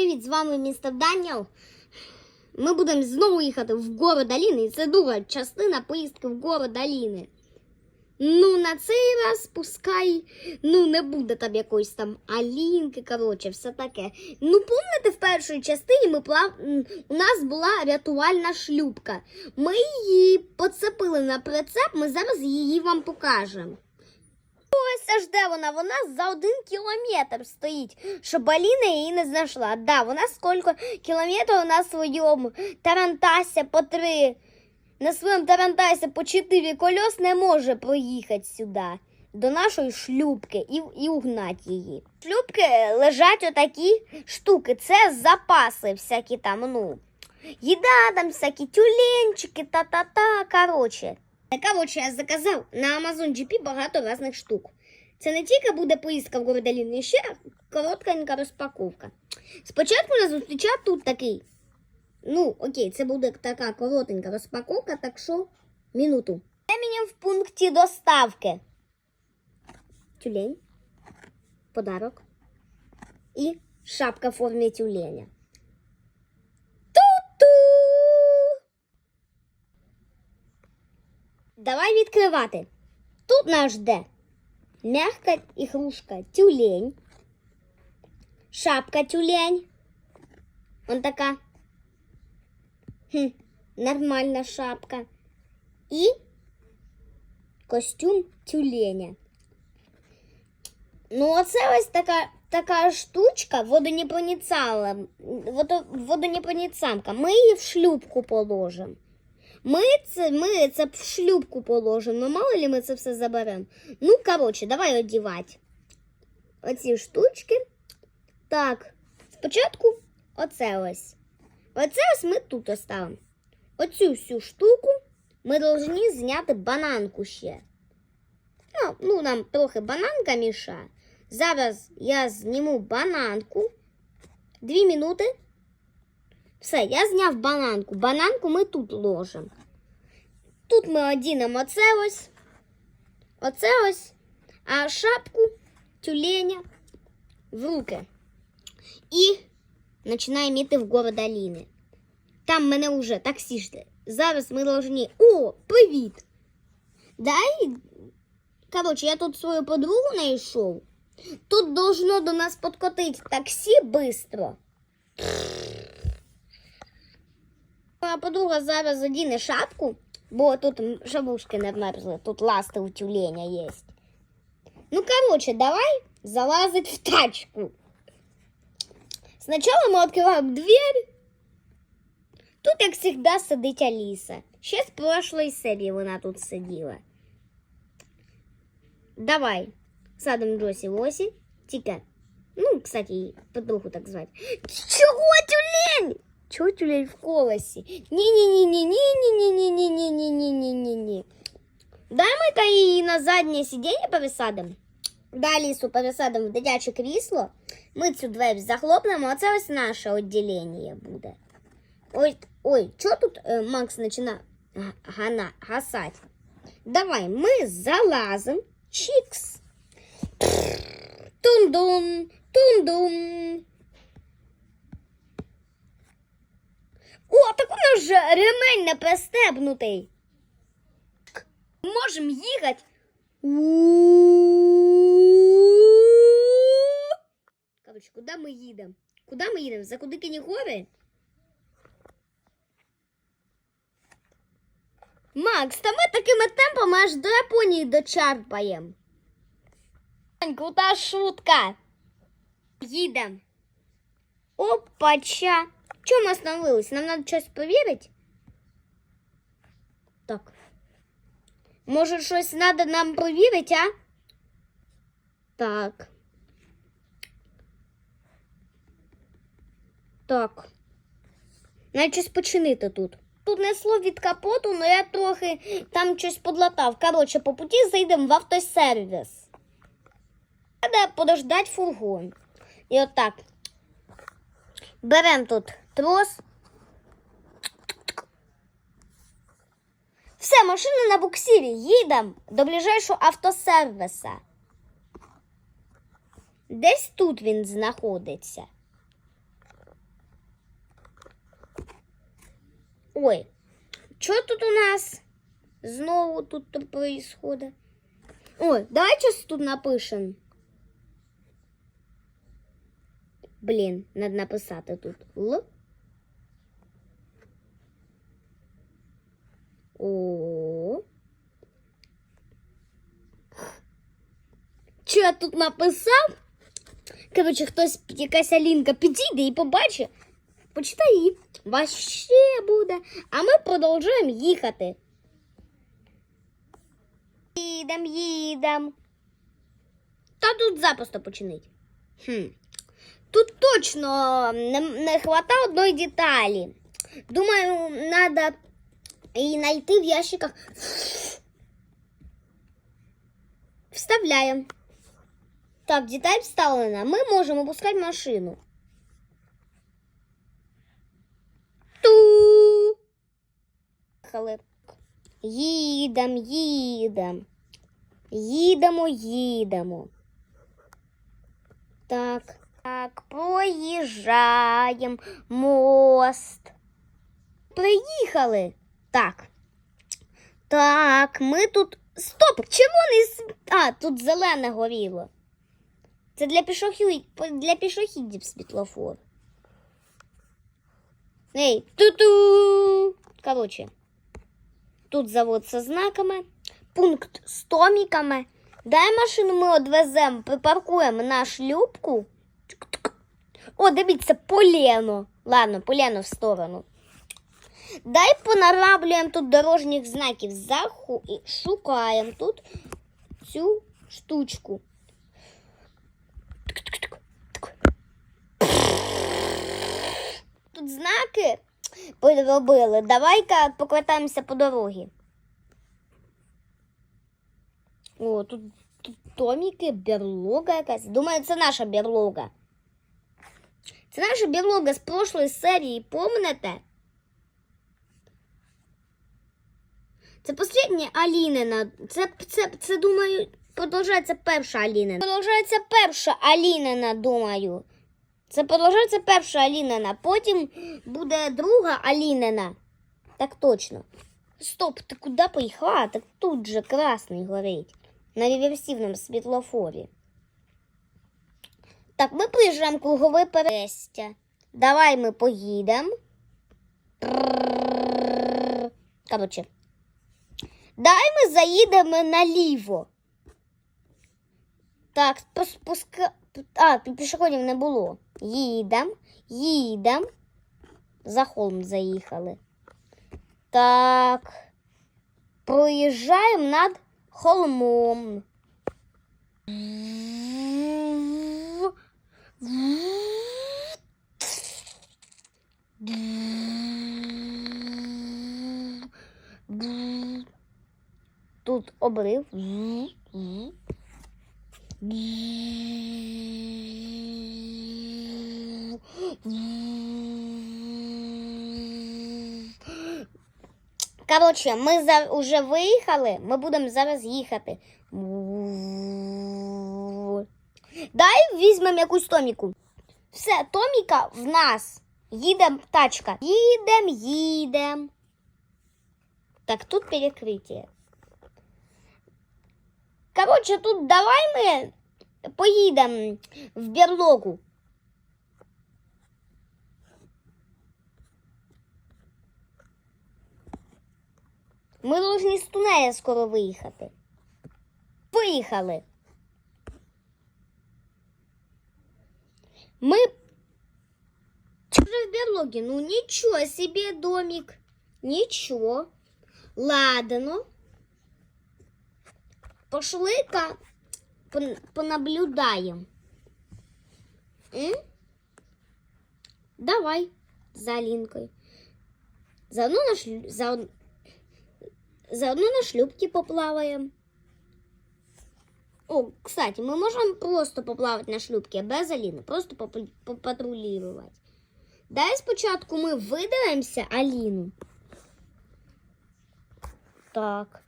Привіт, з вами містер Даніел. Ми будемо знову їхати в город Аліни, і це друга частина поїздки в город Аліни. Ну, на цей раз пускай ну, не буде там якоїсь там Алінки, коротше, все таке. Ну, пам'ятаєте, в першій частині ми плав... у нас була рятувальна шлюпка. Ми її поцепили на прицеп, ми зараз її вам покажемо. Ось аж де вона? Вона за один кілометр стоїть, щоб Аліна її не знайшла. Да, вона скільки кілометрів на своєму тарантасі по три, на своєму тарантасі по чотири колес не може проїхати сюди. До нашої шлюпки і, і угнати її. В Шлюпки лежать отакі штуки. Це запаси всякі там, ну, їда там, всякі тюленчики, та-та-та. Коротше. Коротше, я заказав на Amazon GP багато різних штук. Це не тільки буде поїздка в Городаліни, ще короткенька розпаковка. Спочатку нас зустрічав тут такий. Ну, окей, це буде така коротенька розпаковка, так що минуту. Це в пункті доставки. Тюлень, подарок і шапка в формі тюленя. Давай відкривати. Тут нас жде мягка ігрушка тюлень, шапка тюлень. Он така хм, нормальна шапка. І костюм тюленя. Ну, оце ось така, така штучка водонепроницала, водо, водонепроницамка. Ми її в шлюпку положимо. Ми це, ми це в шлюпку положимо. Ну, мало ли ми це все заберемо. Ну, коротше, давай одівати. Оці штучки. Так, спочатку оце ось. Оце ось ми тут оставимо. Оцю всю штуку ми повинні зняти бананку ще. Ну, ну, нам трохи бананка мішає. Зараз я зніму бананку. Дві минути. Все, я зняв бананку. Бананку ми тут ложимо. Тут ми одінемо оце ось, оце ось, а шапку тюленя в руки. І починаємо йти в город Аліни. Там мене вже таксі жде. Зараз ми должні. О, привіт! Дай. Коротше, я тут свою подругу знайшов. Тут должно до нас подкотити таксі быстро. Моя подруга зараз задіне шапку, бо тут м- шабушки не мерзли, тут ласти у тюленя є. Ну, короче, давай залазить в тачку. Сначала мы открываем дверь. Тут, як завжди, сидить Аліса. Ще з прошлої серії вона тут сиділа. Давай, садимо Джосі Лосі. Тільки, ну, кстати, її подругу так звати. Чого тюлень? Чого тюлень в колесі? Ні-ні-ні-ні-ні-ні-ні-ні-ні-ні-ні-ні-ні-ні-ні. Дай ми-ка її на заднє сидіння пересадимо. Да, Лісу пересадимо в дитяче крісло. Ми цю двері захлопнемо, а це ось наше відділення буде. Ой, ой, що тут е, Макс починає га- гана, гасати? Давай, ми залазимо. Чікс. Тун-дун, тун-дун. О, так у нас же ремень не пристебнутий. Можемо їхати. Короче, куди ми їдемо? Куди ми їдемо? За Кудикині гори? Макс, та ми такими темпами аж до Японії дочарпаємо. Крута шутка. Їдемо. Опача. Чому ми остановились? Нам треба щось перевірити? Так. Може, щось треба нам перевірити, а? Так. Так. Навіть щось починити тут. Тут несло від капоту, але я трохи там щось подлатав. Коротше, по путі зайдемо в автосервіс. Треба подождати фургон. І отак. Беремо тут трос. Все, машина на буксирі. Їдемо до ближайшого автосервіса. Десь тут він знаходиться. Ой, що тут у нас знову тут відбувається? Ой, давай щось тут напишем. Блін, надо написати тут Л. О. Що я тут написав? Коротше, хтось якась Алінка підійде і побачить. Почитай її. Вообще буде. А ми продовжуємо їхати. Їдем, їдем. Та тут запросто починить. Хм. Тут точно не, не хватає одної деталі. Думаю, треба її знайти в ящиках. Вставляємо. Так, деталь вставлена. Ми можемо пускати машину. Ту. Їхали. Їдем, їдем. Їдемо, їдемо. Так, так, проїжджаємо мост. Приїхали. Так. Так, ми тут. Стоп! Червоний с- А, тут зелене горіло. Це для пішохід... для пішохідів світлофор. Ей, ту-ту! Короче, тут завод со знаками, пункт з томіками. Дай машину ми одвеземо, припаркуємо на шлюпку. О, дивіться, полено. Ладно, полено в сторону. Дай понараблюємо тут дорожніх знаків зверху і шукаємо тут цю штучку. Тут знаки поробили. Давай-ка покатаємося по дорозі. О, тут, тут томіки, берлога якась. Думаю, це наша берлога. Це наша берлога з прошлої серії, помните? Це послідня Алінина. Це, це, це, думаю, продовжується перша Алінина. Продовжується перша Алінина, думаю. Це продовжується перша Алінина. Потім буде друга Алінина. Так точно. Стоп, ти куди поїхала? Так тут же красний горить. На реверсивному світлофорі. Так, ми приїжджаємо кругове перестя. Давай ми поїдемо. Короче. Дай ми заїдемо наліво. Так, спуска... А, пішоходів не було. Їдем, їдем. За холм заїхали. Так. Проїжджаємо над холмом. Тут обрив. Коротше, ми за, вже виїхали, ми будемо зараз їхати. Дай візьмемо якусь томіку. Все, томіка в нас. Їдем тачка. Їдем, їдем. Так, тут перекриття. Коротше, тут давай ми поїдемо в берлогу. Ми повинні з тунеля скоро виїхати. Виїхали. Ми уже в берлоге. Ну ничего себе домик. Ничего. Ладно. Пошли-ка пон- понаблюдаем. М? Давай за Алинкой. Заодно на, шлю... за... Заодно на шлюпке поплаваем. О, кстати, мы можем просто поплавать на шлюпке без Аліни, просто попа- попатрулювати. Дай спочатку ми видивимося Аліну. Так.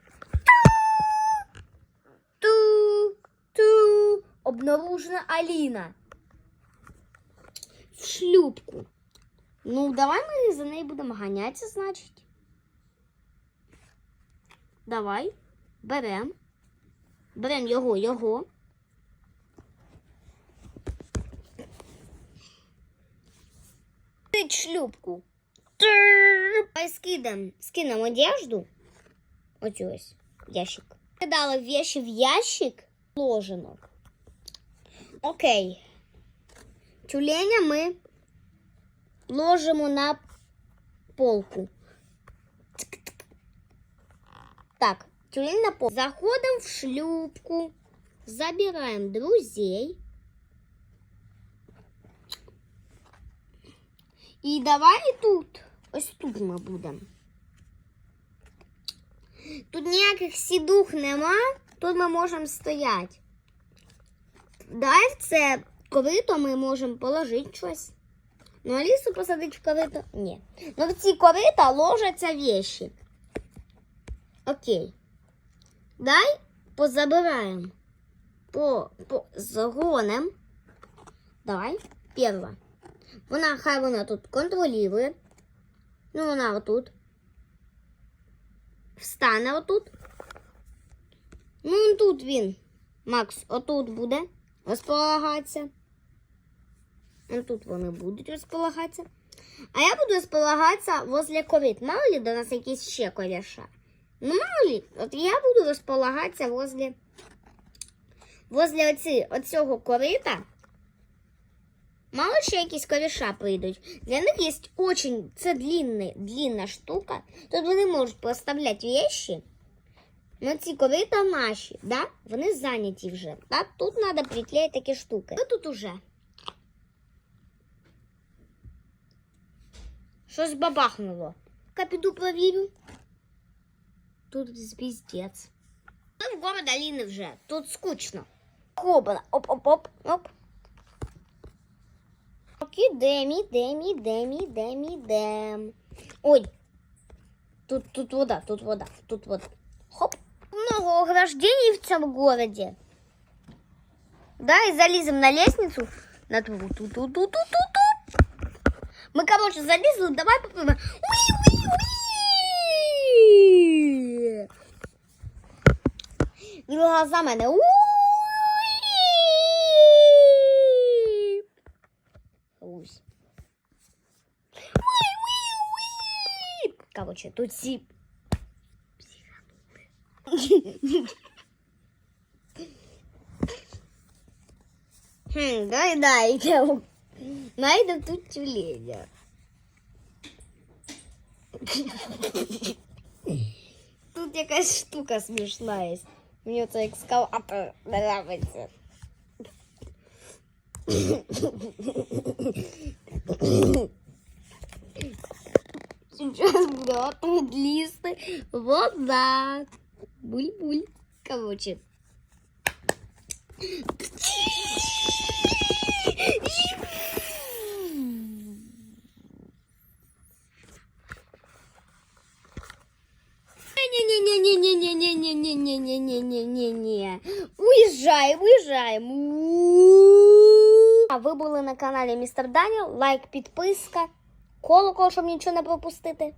Обнаружена Аліна. В шлюпку. Ну, давай ми за нею будемо ганятися, значить. Давай. Берем. Берем його, його. Ти шлюпку. Давай скидем, скинем одежду. Оцю ось ящик. Кидали вещи в ящик ложенок. Окей. Тюленя ми ложимо на полку. Тик-тик. Так, тюлень на полку. Заходим в шлюпку. Забираем друзей. І давай тут. Ось тут ми будемо. Тут ніяких сідух нема, тут ми можемо стояти. Дай це корито ми можемо положити щось. Ну, Алісу посадити в корито? Ні. Ну в ці корита ложаться вещи. Окей. Дай позабираємо. По, по загонем. Давай. Перша. Вона хай вона тут контролює. Ну, вона отут. Встане отут. Ну, тут він. Макс, отут буде розполагатися. Ну, тут вони будуть розполагатися. А я буду розполагатися возле корит. Мало ли до нас якісь ще коріша. Ну, мало ли, от я буду розполагатися возле, возле оці, оцього корита. Мало ще якісь коріша прийдуть. Для них є очень, длинна, длинна штука. Тут вони можуть поставляти вещи. Ну, ці корита наші, да? Вони зайняті вже. Да? Тут треба приклеїти такі штуки. Ну тут уже. Щось бабахнуло. Я піду провірю. Тут звіздець. Ми в город Аліни вже. Тут скучно. Хобана. Оп-оп-оп. Оп. Так, ідем, ідем, ідем, ідем, ідем. Ой. Тут, тут вода, тут вода, тут вода. Хоп. Много ограждений в цьому городе. Да, и залезем на лестницу. На ту ту ту ту ту ту ту Мы, короче, залезли, давай попробуем. Уи, уи, уи! Друга за мене. Русь. Уи, уи, уи! Короче, тут всі Хм, дай дай йдемо. Найдемо тут тюленя. Тут якась штука смішна є. Мені це екскаватор подобається. Сейчас буду оттуда листы. Вода. Буль-буль. Короче. Не-не-не-не-не-не-не-не-не-не-не-не-не. Уезжаем, уезжаем. А ви були на каналі Містер Даніл. Лайк, підписка, колокол, щоб нічого не пропустити.